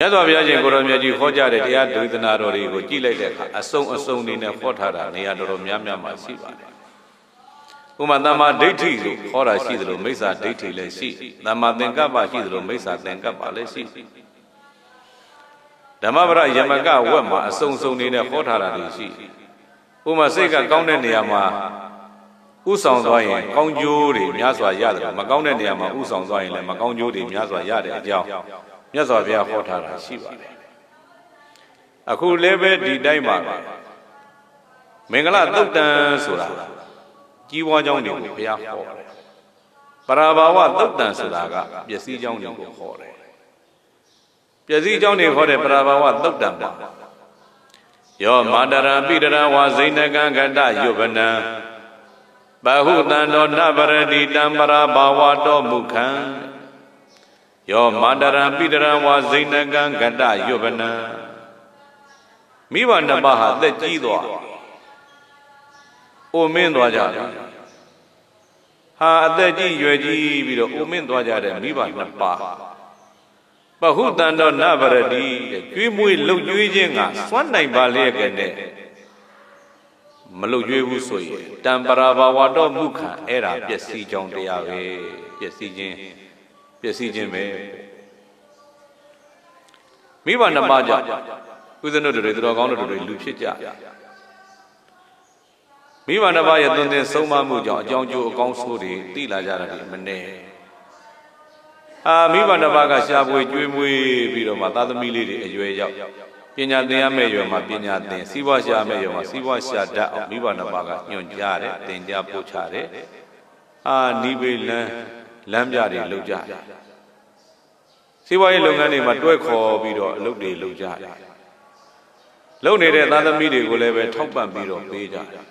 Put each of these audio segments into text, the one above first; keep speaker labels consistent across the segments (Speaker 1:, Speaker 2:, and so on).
Speaker 1: မြတ်စွာဘုရားရှင်ကိုရောမြတ်ကြီးဟောကြားတဲ့တရားဒေသနာတော်တွေကိုကြည့်လိုက်တဲ့အခါအစုံအစုံနေနဲ့ဟောထားတာနေရာတော်တော်များများမှာရှိပါတယ်ဥမာတမ္မာဒိဋ္ဌိလို့ဟောတာရှိသလိုမိစ္ဆာဒိဋ္ဌိလည်းရှိတမ္မာသင်္ကပ္ပရှိသလိုမိစ္ဆာသင်္ကပ္ပလည်းရှိဓမ္မပရယမကဝက်မှာအစုံစုံနေနဲ့ဟောထားတာတွေရှိဥမာစိတ်ကကောင်းတဲ့နေရာမှာဥဆောင်သွားရင်ကောင်းကျိုးတွေများစွာရတယ်မကောင်းတဲ့နေရာမှာဥဆောင်သွားရင်လည်းမကောင်းကျိုးတွေများစွာရတဲ့အကြောင်း မြတ်စွာဘုရားဟောထားတာရှိပါတယ်အခုလည်းပဲဒီတိုင်းမှာပဲမင်္ဂလာသုတ်တန်ဆိုတာကြီးပွားကြောင်းတွေကိုဘုရားဟောတယ်ပရာဘာဝသုတ်တန်ဆိုတာကပျက်စီးကြောင်းတွေကိုဟောတယ်ပျက်စီးကြောင်းတွေဟောတဲ့ပရာဘာဝသုတ်တန်ပါယောမာတရံပိတရံဝါဇိဏကံကတယုဗနံဘဟုတံတောနပရတိတံပရာဘာဝတောမုခံ ယောမန္တရံပိတရံဝါဇိဏကံကတယုဗနံမိဘနှစ်ပါးဟာအသက်ကြီးသွားအိုမင်းသွားကြတယ်ဟာအသက်ကြီးရွယ်ကြီးပြီးတော့အိုမင်းသွားကြတဲ့မိဘနှစ်ပါးပဟုတန်တော်နဗရတိတဲ့ကျွေးမွေးလှုပ်ကြွေးခြင်းကစွမ်းနိုင်ပါလျက်ကနဲ့မလှုပ်ကြွေးဘူးဆိုရင်တံပရာဘာဝတော်မုခံအဲ့ဒါပျက်စီးကြောင်းတရားပဲပျက်စီးခြင်း ပျက်စီးခြင်းပဲမိဘနှစ်ပါးကြောင့်ဥဒနုတွေသူတော်ကောင်းတို့တွေလူဖြစ်ကြမိဘနှစ်ပါးရဲ့သွန်သင်ဆုံးမမှုကြောင့်အကြောင်းကျိုးအကောင်းဆိုးတွေသိလာကြတာဒီမနဲ့အာမိဘနှစ်ပါးကရှားပွေကျွေးမွေးပြီးတော့မှသာသမီလေးတွေအရွယ်ရောက်ပညာသင်ရမယ့်ရွယ်မှာပညာသင်စီးပွားရှာမယ့်ရွယ်မှာစီးပွားရှာတတ်အောင်မိဘနှစ်ပါးကညွှန်ကြားတယ်သင်ကြားပို့ချတယ်အာနိဗ္ဗေလန်း လမ်းပြတွေလုပ်ကြတယ်စီးပွားရေးလုပ်ငန်းတွေမှာတွဲခေါ်ပြီးတော့အလုပ်တွေလုပ်ကြတယ်လုပ်နေတဲ့သားသမီးတွေကိုလည်းပဲထောက်ပံ့ပြီးတော့ပေးကြတယ်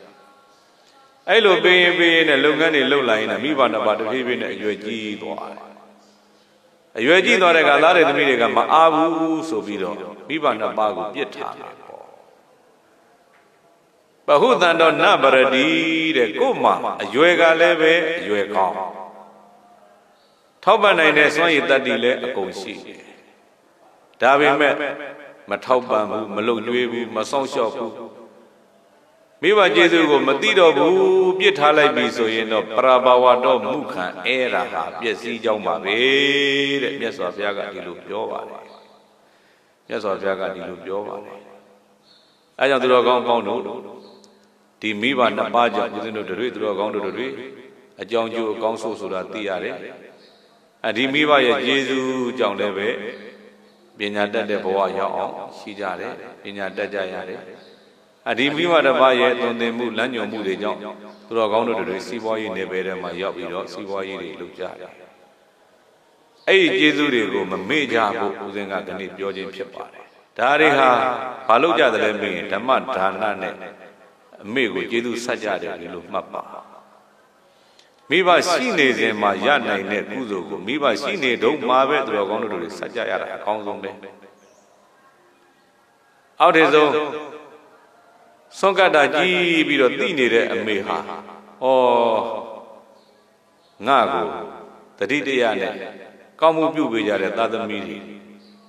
Speaker 1: အဲ့လိုပေးရင်ပေးရင်နဲ့လုပ်ငန်းတွေလုပ်လာရင်လည်းမိဘနှစ်ပါးတစ်ဖြည်းဖြည်းနဲ့အရွယ်ကြီးသွားတယ်အရွယ်ကြီးသွားတဲ့ကသားတွေသမီးတွေကမအားဘူးဆိုပြီးတော့မိဘနှစ်ပါးကိုပြစ်ထားတယ်ပေါ့ဘဟုတန်တော်နဗရတိတဲ့ကို့မှာအရွယ်ကလည်းပဲအရွယ်ကောင်း ထောက်ပံ့နိုင်တဲ့စွမ်းရည်တတ္တိလည်းအကုန်ရှိတယ်ဒါပေမဲ့မထောက်ပံ့ဘူးမလုံကျွေးဘူးမဆောင်လျှောက်ဘူးမိဘကျေးဇူးကိုမသိတော့ဘူးပြစ်ထားလိုက်ပြီဆိုရင်တော့ပရာဘာဝတော့မုခံအဲ့ဒါဟာပျက်စီးကြောင်းပါပဲတဲ့မြတ်စွာဘုရားကဒီလိုပြောပါတယ်မြတ်စွာဘုရားကဒီလိုပြောပါတယ်အဲကြောင့်သူတော်ကောင်းကောင်းတို့ဒီမိဘနှစ်ပါးကြောင့်ဦးဇင်းတို့တို့သူတော်ကောင်းတို့တို့အကြောင်းကျိုးအကောင်းဆိုးဆိုတာသိရတယ် အဲဒီမိဘရဲ့ကျေးဇူးကြောင့်လည်းပဲပညာတတ်တဲ့ဘဝရောက်အောင်ရှိကြတယ်ပညာတတ်ကြရတယ်အဒီမိမတစ်ပါးရဲ့သွန်သင်မှုလမ်းညွှန်မှုတွေကြောင့်သူတော်ကောင်းတို့တွေစီးပွားရေးနယ်ပယ်ထဲမှာရောက်ပြီးတော့စီးပွားရေးတွေလုပ်ကြတယ်အဲ့ဒီကျေးဇူးတွေကိုမမေ့ကြဘူးဦးဇင်းကဒီနေ့ပြောခြင်းဖြစ်ပါတယ်ဒါတွေဟာဘာလို့ကြတယ်လဲမင်းဓမ္မဒါနနဲ့အမေကိုကျေးဇူးဆက်ကြတယ်လို့မှတ်ပါ မိဘရှိနေစဉ်မှာရနိုင်တဲ့ကုသိုလ်ကိုမိဘရှိနေတော့မှာပဲသူတော်ကောင်းတို့တွေဆက်ကြရတာအကောင်းဆုံးပဲအောက်ထေဆုံးဆွန့်ကတ်တာကြီးပြီးတော့သိနေတဲ့အမေဟာဩငါကိုတတိတရနဲ့ကောင်းမှုပြုပေးကြတဲ့သာသမီတွေ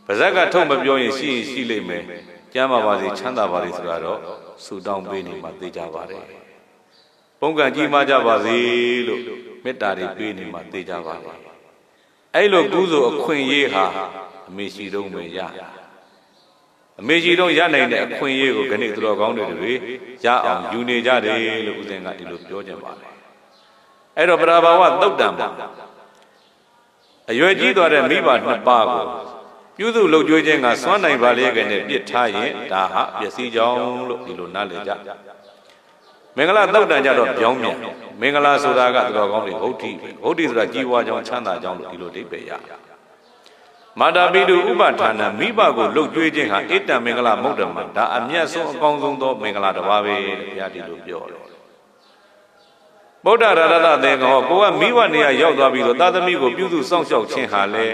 Speaker 1: ပါဇက်ကထုတ်မပြောရင်ရှိရင်ရှိလိမ့်မယ်ကျမ်းပါပါစေချမ်းသာပါစေဆိုတာတော့ဆူတောင်းပေးနေမှသိကြပါတယ် ပုံကံကြီးမားကြပါစေလို့မေတ္တာတွေပေးနေမှသိကြပါတယ်အဲ့လိုကုသိုလ်အခွင့်အရေးဟာအမေရှိတော့မယ်ရအမေကြီးတော့ရနိုင်တဲ့အခွင့်အရေးကိုခဏသူတော်ကောင်းတွေတွေရအောင်ယူနေကြတယ်လို့ဦးဇင်းကဒီလိုပြောကြပါတယ်အဲ့တော့ပရာဘာဝသုတ်တံပါအရွယ်ကြီးသွားတဲ့မိဘနှစ်ပါးကိုပြုစုလုပ်ကြွေးခြင်းကစွမ်းနိုင်ပါလေကနဲ့ပြစ်ထားရင်ဒါဟာပျက်စီးကြောင်းလို့ဒီလိုနားလည်ကြ မင်္ဂလာသုတ်တံကြတော့ပြောင်းပြန်မင်္ဂလာဆိုတာကသူတော်ကောင်းတွေဟုတ်တိပဲဟုတ်တိဆိုတာကြီးဝါကြောင်းချမ်းသာကြောင်းလို့ဒီလိုအဓိပ္ပာယ်ရမာတာပိတုဥပဌာဏမိဘကိုလှုပ်ကြွေးခြင်းဟာအေတံမင်္ဂလာမုဒ္ဓမဒါအမျက်ဆုံးအကောင်းဆုံးသောမင်္ဂလာတစ်ပါးပဲတဲ့ဘုရားဒီလိုပြောတယ်ဗုဒ္ဓရာရတသင်္ကောကိုကမိဘနေရာရောက်သွားပြီးတော့သာသမီကိုပြုစုစောင့်ရှောက်ခြင်းဟာလေ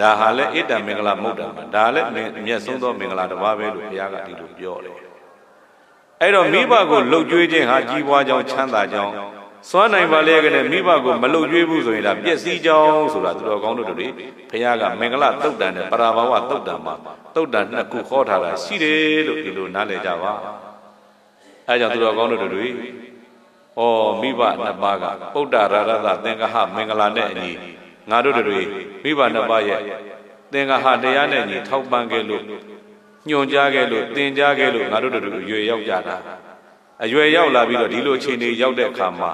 Speaker 1: ဒါဟာလေအေတံမင်္ဂလာမုဒ္ဓမဒါလည်းအမျက်ဆုံးသောမင်္ဂလာတစ်ပါးပဲလို့ဘုရားကဒီလိုပြောတယ် အဲ့တော့မိဘကိုလှုပ်ကြွေးခြင်းဟာကြီးပွားကြောင်းချမ်းသာကြောင်းစွမ်းနိုင်ပါလေကနဲ့မိဘကိုမလုံကျွေးဘူးဆိုရင်ဒါပျက်စီးကြောင်းဆိုတာသူတော်ကောင်းတို့တွေဘုရားကမင်္ဂလတုတ်တန်နဲ့ပရာဘာဝတုတ်တန်မှာတုတ်တန်နှစ်ခုခေါ်ထားတာရှိတယ်လို့ဒီလိုနားလည်ကြပါအဲကြောင့်သူတော်ကောင်းတို့တွေဩမိဘနှစ်ပါးကပုဒ္ဒရာရသသင်္ကဟမင်္ဂလာနဲ့အညီငါတို့တွေမိဘနှစ်ပါးရဲ့သင်္ကဟတရားနဲ့ညီထောက်ပံ့ခဲ့လို့ ညွန်ကြားခဲ့လို့သင်ကြားခဲ့လို့ငါတို့တွေရွေရောက်ကြတာအရွယ်ရောက်လာပြီးတော့ဒီလိုအခြေအနေရောက်တဲ့အခါမှာ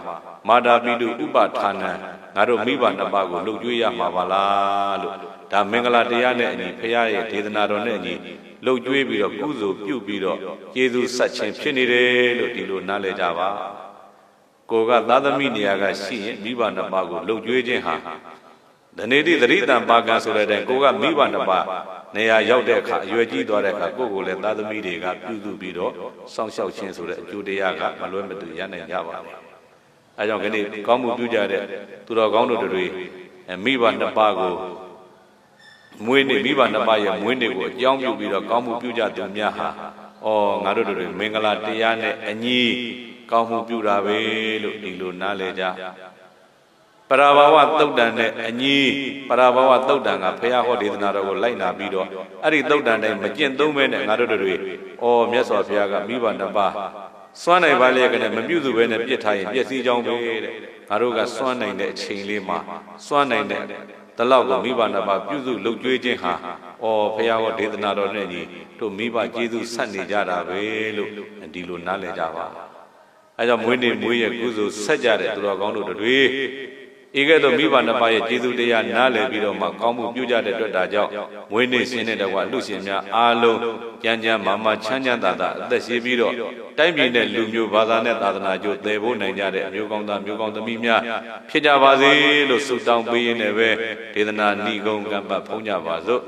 Speaker 1: မာတာပိတုဥပဌာနံငါတို့မိဘနှစ်ပါးကိုလှုပ်ကြွေးရမှာပါလားလို့ဒါမင်္ဂလာတရားနဲ့အညီဖရာရဲ့ဒေသနာတော်နဲ့အညီလှုပ်ကြွေးပြီးတော့ကုသိုလ်ပြုပြီးတော့ကျေးဇူးဆက်ခြင်းဖြစ်နေတယ်လို့ဒီလိုနားလည်ကြပါကိုကသာသမီနေရာကရှိရင်မိဘနှစ်ပါးကိုလှုပ်ကြွေးခြင်းဟာ ဒနေတိသတိတံပါကံဆိုတဲ့တိုင်ကိုကမိဘနှစ်ပါးနေရာရောက်တဲ့အခါအရွယ်ကြီးသွားတဲ့အခါကိုယ့်ကိုယ်လည်းသာသမီတွေကပြုစုပြီးတော့စောင့်ရှောက်ခြင်းဆိုတဲ့အကျိုးတရားကမလွဲမသွေရနိုင်ကြပါဘူး။အဲကြောင့်ခဏကောင်းမှုပြုကြတဲ့သူတော်ကောင်းတို့တွေမိဘနှစ်ပါးကိုမွေးနေ့မိဘနှစ်ပါးရဲ့မွေးနေ့ကိုအကြောင်းပြုပြီးတော့ကောင်းမှုပြုကြသူများဟာအော်ငါတို့တွေမင်္ဂလာတရားနဲ့အညီကောင်းမှုပြုတာပဲလို့ဒီလိုနားလည်ကြ ပရာဘာဝတုတ်တန်နဲ့အညီပရာဘာဝတုတ်တန်ကဖရာဟောဒေသနာတော်ကိုလိုက်နာပြီးတော့အဲ့ဒီတုတ်တန်တိုင်းမကျင့်သုံးမဲနဲ့ငါတို့တွေအော်မြတ်စွာဘုရားကမိဘနှစ်ပါးစွမ်းနိုင်ပါလေကနဲ့မပြုစုဘဲနဲ့ပြစ်ထားရင်ပြည့်စည်ကြောင်းပဲတဲ့ငါတို့ကစွမ်းနိုင်တဲ့အချိန်လေးမှာစွမ်းနိုင်တဲ့တလောက်ကိုမိဘနှစ်ပါးပြုစုလုပ်ကြွေးခြင်းဟာအော်ဖရာဟောဒေသနာတော်နဲ့ညီတို့မိဘကျေးဇူးဆက်နေကြတာပဲလို့ဒီလိုနားလည်ကြပါအဲကြောင့်မွေးနေ့မွေးရကုသိုလ်ဆက်ကြတဲ့သူတော်ကောင်းတို့တွေ ဧကဲ့သို့မိဘနှစ်ပါးရဲ့ကျေးဇူးတရားနားလည်ပြီးတော့မှကောင်းမှုပြုကြတဲ့အတွက်ဒါကြောင့်မွေးနေ့ရှင်တဲ့တကွာလူရှင်များအားလုံးကြမ်းကြမ်းမာမာချမ်းချမ်းသာသာအသက်ရှင်ပြီးတော့တိုင်းပြည်နဲ့လူမျိုးဘာသာနဲ့သာသနာကျိုးတည်ဖို့နိုင်ကြတဲ့အမျိုးကောင်းသားမျိုးကောင်းသမီးများဖြစ်ကြပါစေလို့ဆုတောင်းပေးရင်းနဲ့ပဲဒေသနာဏီကုံကမ္ဘာဖုံးကြပါစို့